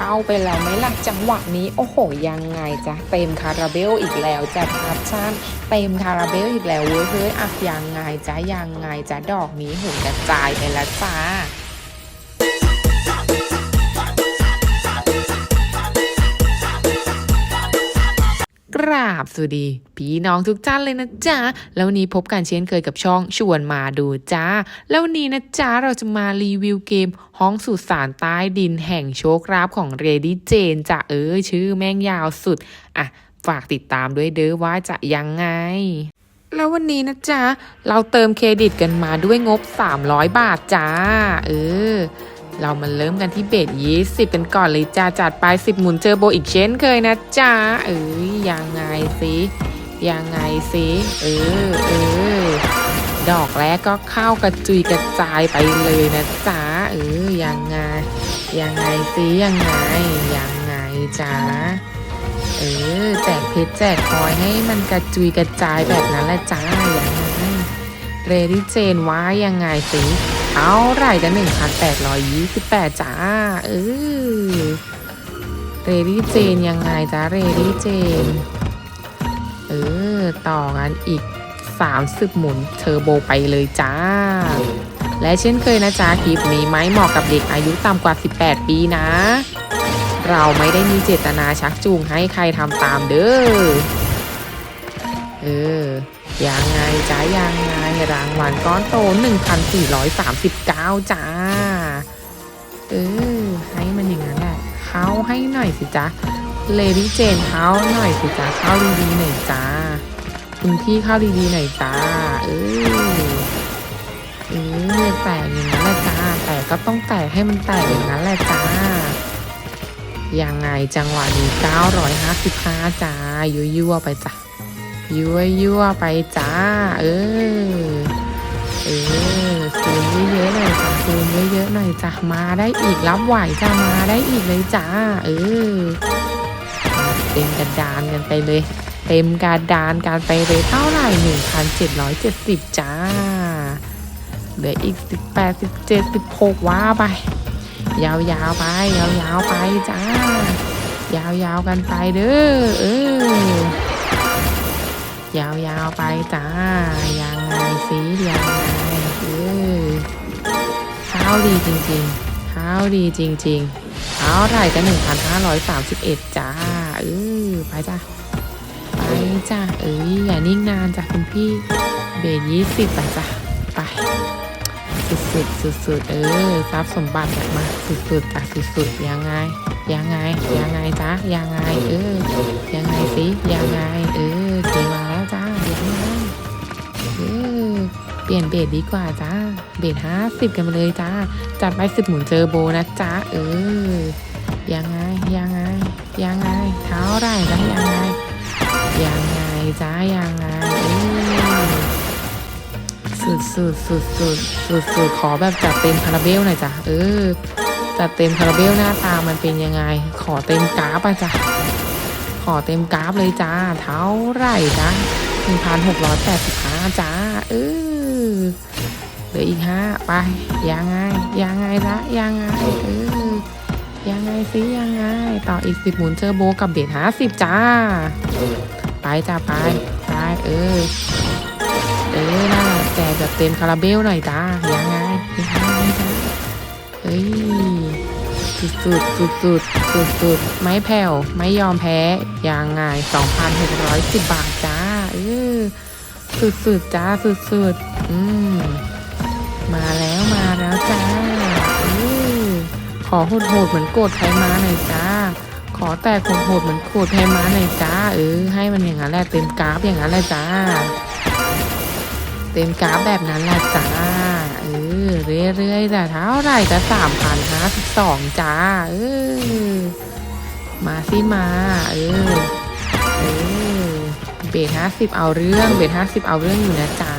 เข้าไปแล้วไหมล่ะจังหวะนี้โอ้โหยังไงจ๊ะเต็มคาราเบลอีกแล้วจ้ะพับชั่นเต็มคาราเบลอีกแล้วเว้ยเฮ้ยอะยังไงจ๊ะยังไงจ๊ะดอกนี้หุ่นกระจายไปแล้วจ้า ราบสวัสดี พี่น้องทุกท่านเลยนะจ๊ะ แล้ววันนี้พบกันเช่นเคยกับช่องชวนมาดูจ้า แล้ววันนี้นะจ๊ะเราจะมารีวิวเกม ห้องสุสานใต้ดินแห่งโชคราบของเรดี้เจนจ้ะเออชื่อแม่งยาวสุด อะ ฝากติดตามด้วยเด้อว่าจะยังไงแล้ววันนี้นะจ๊ะ เราเติมเครดิตกันมาด้วยงบ 300 บาทจ้า เออ เรามาเริ่มกันที่เบสยี่สิบกันก่อนเลยจ้าจัดไปสิบหมุนเจอโบอีกเช่นเคยนะจ้าเอ้ยยังไงสิยังไงสิเออเออดอกแรกก็เข้ากระจุยกระจายไปเลยนะจ้าเออยังไงยังไงสิยังไงยังไงจ้าเออแจกเพชรแจกพลอยให้มันกระจุยกระจายแบบนั้นแหละจ้ายังไงเรดี้เจนว่ายังไงสิ เท่าไร่กันหนึ่งพันแปดร้อยยี่สิบแปดจ้า เออเรดี้เจนยังไงจ้าเรดี้เจน เออ ต่อกันอีก30หมุนเทอร์โบไปเลยจ้า และเช่นเคยนะจ๊ะคลิปนี้ไม่เหมาะกับเด็กอายุต่ำกว่า 18 ปีนะ เราไม่ได้มีเจตนาชักจูงให้ใครทำตามเด้อ ออยังไงจ้ายังไงรางวัลก้อนโต 1,439 จ้า เออ ให้มันอย่างนั้นแหละเข้าให้หน่อยสิจ้าเลดี้เจนเข้าหน่อยสิจ้าเข้าดีๆหน่อยจ้าคุณพี่เข้าดีๆหน่อยจ้า เออเออแตกอย่างนั้นแหละจ้า แต่ก็ต้องแตกให้มันแตกอย่างนั้นแหละจ้ายังไงจังหวะนี้955จ้ายั่วๆไปจ้ะ ยั่วยั่วๆไปจ้า เออ เออซูมเยอะๆหน่อยจ้าซูมเยอะๆหน่อยจ้ามาได้อีกรับไหวจ้ามาได้อีกเลยจ้า เออ เต็มกระดานกันไปเลย เต็มกระดานกันไปเลยเท่าไหร่หนึ่งพันเจ็ดร้อยเจ็ดสิบจ้า เหลืออีกสิบแปดสิบเจ็ดสิบหกว่าไป ยาวๆไป ยาวๆไปจ้า ยาวๆกันไปเด้อ เออาวไปจ้า ยังไงสิยังไงเออข้าดีจริงๆข้าดีจริงๆเท่าไหร่กันหนึ่งพันห้าร้อยสามสิบเอ็ดจ้าเออไปจ้าไปจ้าเอ้ยอย่านิ่งนานจ้ะคุณพี่เบรยี่สิบไปจ้ะไปสุดๆสุดๆเออทรัพย์สมบัติออกมาสุดๆจ้ะสุดๆยังไงยังไงยังไงจ้ายังไงเออยังไงสิยังไงเออ เปลี่ยนเบสดีกว่าจ้า เบสห้าสิบกันมาเลยจ้า จัดไปสิบหมุนเจอโบนะจ้า เออ ยังไง ยังไง ยังไง เท่าไรจ้ายังไง ยังไงจ้า ยังไงเออสุดสุดสุดสุดสุดสุดขอแบบจัดเต็มคาราเบลหน่อยจ้ะเออ จัดเต็มคาราเบลหน้าตามันเป็นยังไง ขอเต็มกราฟอะจ้ะขอเต็มกราฟเลยจ้า เท่าไร่จ้า หนึ่งพันหกร้อยแปดสิบห้าจ้าเออเหลืออีกห้าไปยังไงยังไงละยังไงเออยังไงสิยังไง ต่ออีกสิบหมุนเจอโบกับเบสห้าสิบจ้า ไปจ้าไปไปเออ เออน่าแจกแบบเต็มคาราเบลหน่อยจ้ายังไงยังไงจ้าเอ้ยสุดสุดสุดสุดสุดสุดไม่แผ่วไม่ยอมแพ้ยังไง2,610บาทจ้า เออสุดๆจ้าสุดๆอืมมาแล้วมาแล้วจ้าเออขอโหดๆเหมือนโกดใครมาหน่อยจ้า ขอแตกโหดๆเหมือนโกดใครมาหน่อยจ้าเออให้มันอย่างนั้นแหละเต็มกราฟอย่างนั้นแหละจ้า เต็มกราฟแบบนั้นแหละจ้าเออเรื่อยๆแต่เท่าไรจะสามพันห้าสิบสองจ้าเออมาสิมา เออ เบทห้าสิบเอาเรื่อง เบทห้าสิบเอาเรื่องอยู่นะจ้า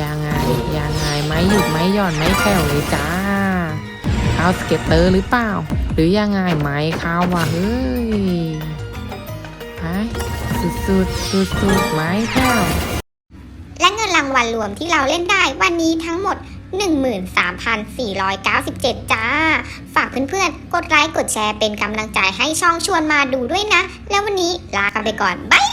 ยังไงยังไงไม่หยุดไม่หย่อนไม่แผ่วเลยจ้าเข้าสเก็ตเตอร์หรือเปล่า หรือยังไงไหมเข้าวะเฮ้ยไปสุดๆสุดๆไม่แผ่วและเงินรางวัลรวมที่เราเล่นได้วันนี้ทั้งหมด 13,497 จ้า ฝากเพื่อนๆ กดไลค์ กดแชร์เป็นกำลังใจให้ช่องชวนมาดูด้วยนะ แล้ววันนี้ลากันไปก่อน บ๊าย